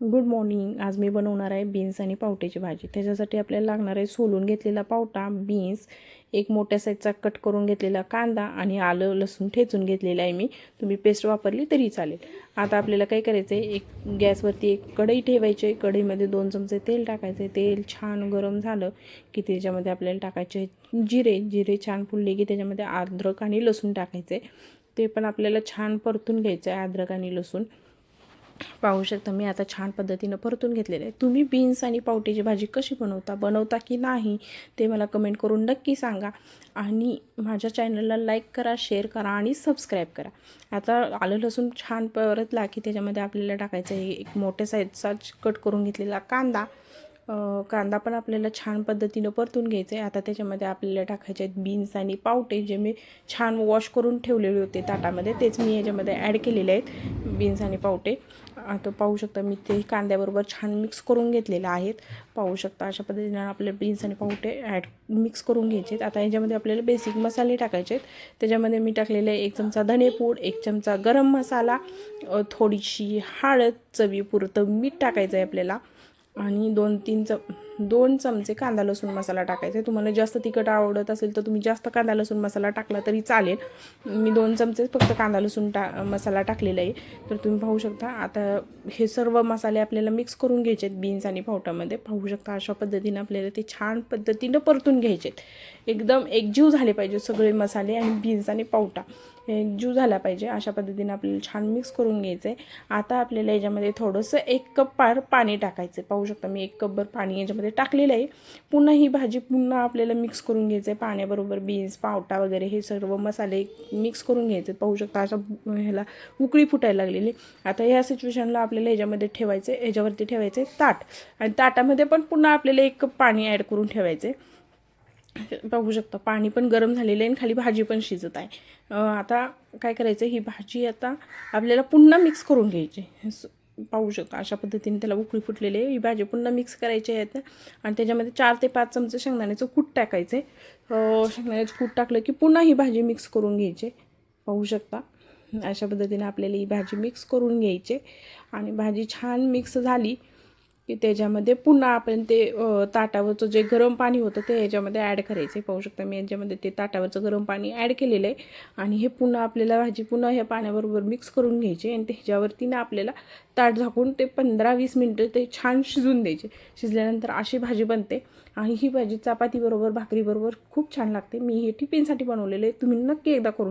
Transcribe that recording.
Good morning आज मी बनवणार आहे बीन्स आणि पावट्याची भाजी. त्याच्यासाठी आपल्याला लागणार आहे सोलून घेतलेला पावटा बीन्स एक मोठ्या साईजचा कट करून घेतलेला कांदा आणि आलं लसूण ठेचून घेतलेलं आहे मी. तुम्ही पेस्ट वापरली तरी चालेल. आता आपल्याला काय करायचं आहे एक गॅसवरती एक कढई ठेवायची आहे. कढईमध्ये दोन चमचे तेल टाकायचे तेल छान गरम झालं की त्याच्यामध्ये आपल्याला टाकायचे जिरे. जिरे छान फुलले की त्याच्यामध्ये अद्रक आणि लसूण टाकायचे ते पण आपल्याला छान परतून घ्यायचं आहे अद्रक आणि लसूण. पाहू शकता मी आता छान पद्धतीनं परतून घेतलेलं आहे. तुम्ही बीन्स आणि पावट्याची भाजी कशी बनवता बनवता की नाही ते मला कमेंट करून नक्की सांगा. आणि माझ्या चॅनलला लाईक करा शेअर करा आणि सबस्क्राईब करा. आता आलं लसूण छान परतला की त्याच्यामध्ये आपल्याला टाकायचं आहे एक मोठ्या साईजचा कट करून घेतलेला कांदा. कांदा पण आपल्याला छान पद्धतीनं परतून घ्यायचं आहे. आता त्याच्यामध्ये आपल्याला टाकायचे आहेत बीन्स आणि पावटे जे मी छान वॉश करून ठेवलेले होते ताटामध्ये तेच मी याच्यामध्ये ॲड केलेले आहेत. बीन्स आणि पावटे. आता पाहू शकता मी ते कांद्याबरोबर छान मिक्स करून घेतलेले आहेत. पाहू शकता अशा पद्धतीनं आपले बीन्स आणि पावटे ॲड मिक्स करून घ्यायचे आहेत आता याच्यामध्ये आपल्याला बेसिक मसाले टाकायचे आहेत. त्याच्यामध्ये मी टाकलेले एक चमचा धनेपूड एक चमचा गरम मसाला थोडीशी हळद चवीपुरतं मीठ टाकायचं आहे आपल्याला. आणि दोन तीन चम दोन चमचे कांदा लसूण मसाला टाकायचा आहे. तुम्हाला जास्त तिखट आवडत असेल तर तुम्ही जास्त कांदा लसूण मसाला टाकला तरी चालेल. मी दोन चमचे फक्त कांदा लसूण टा मसाला टाकलेला आहे. तर तुम्ही पाहू शकता आता हे सर्व मसाले आपल्याला मिक्स करून घ्यायचे आहेत बीन्स आणि पावटामध्ये. पाहू शकता अशा पद्धतीने आपल्याला ते छान पद्धतीनं परतून घ्यायचे आहेत. एकदम एकजीव झाले पाहिजे सगळे मसाले आणि बीन्स आणि पावटा. एकजीव झाला पाहिजे. अशा पद्धतीने आपल्याला छान मिक्स करून घ्यायचं आहे आता आपल्याला याच्यामध्ये थोडंसं एक कप पार पाणी टाकायचं आहे. पाहू शकता मी एक कपभर पाणी याच्यामध्ये टाकलेलं आहे. पुन्हा ही भाजी पुन्हा आपल्याला मिक्स करून घ्यायचं आहे पाण्याबरोबर बीन्स पावटा वगैरे हे सर्व मसाले मिक्स करून घ्यायचे पाहू शकता अशा ह्याला उकळी फुटायला लागलेली. आता ह्या सिच्युएशनला आपल्याला ह्याच्यामध्ये ठेवायचं आहे ह्याच्यावरती ठेवायचं आहे ताट. आणि ताटामध्ये पण पुन्हा आपल्याला एक कप पाणी ॲड करून ठेवायचं बघू पाहू शकता पाणी पण गरम झालेलं आहे आणि खाली भाजी पण शिजत आहे. आता काय करायचं ही भाजी आता आपल्याला पुन्हा मिक्स करून घ्यायची पाहू शकता. अशा पद्धतीने त्याला उकळी फुटलेले ही भाजी पुन्हा मिक्स करायची आहेत आणि त्याच्यामध्ये चार ते पाच चमचे शेंगदाण्याचं कूट टाकायचे. शेंगदाण्याचं कूट टाकलं की पुन्हा ही भाजी मिक्स करून घ्यायची. पाहू शकता. अशा पद्धतीने आपल्याला ही भाजी मिक्स करून घ्यायची. आणि भाजी छान मिक्स झाली. की त्याच्यामध्ये पुन्हा आपण ते ताटावरचं जे गरम पाणी होतं ते याच्यामध्ये ॲड करायचं. पाहू शकता मी याच्यामध्ये ते ताटावरचं गरम पाणी ॲड केलेलं आहे. आणि हे पुन्हा आपल्याला भाजी पुन्हा ह्या पाण्याबरोबर मिक्स करून घ्यायची आणि त्याच्यावरती ना आपल्याला ताट झाकून ते पंधरा वीस मिनटं ते छान शिजून द्यायचे. शिजल्यानंतर अशी भाजी बनते. आणि ही भाजी चपातीबरोबर भाकरीबरोबर खूप छान लागते. मी हे टिफिनसाठी बनवलेलं आहे. तुम्ही नक्की एकदा करून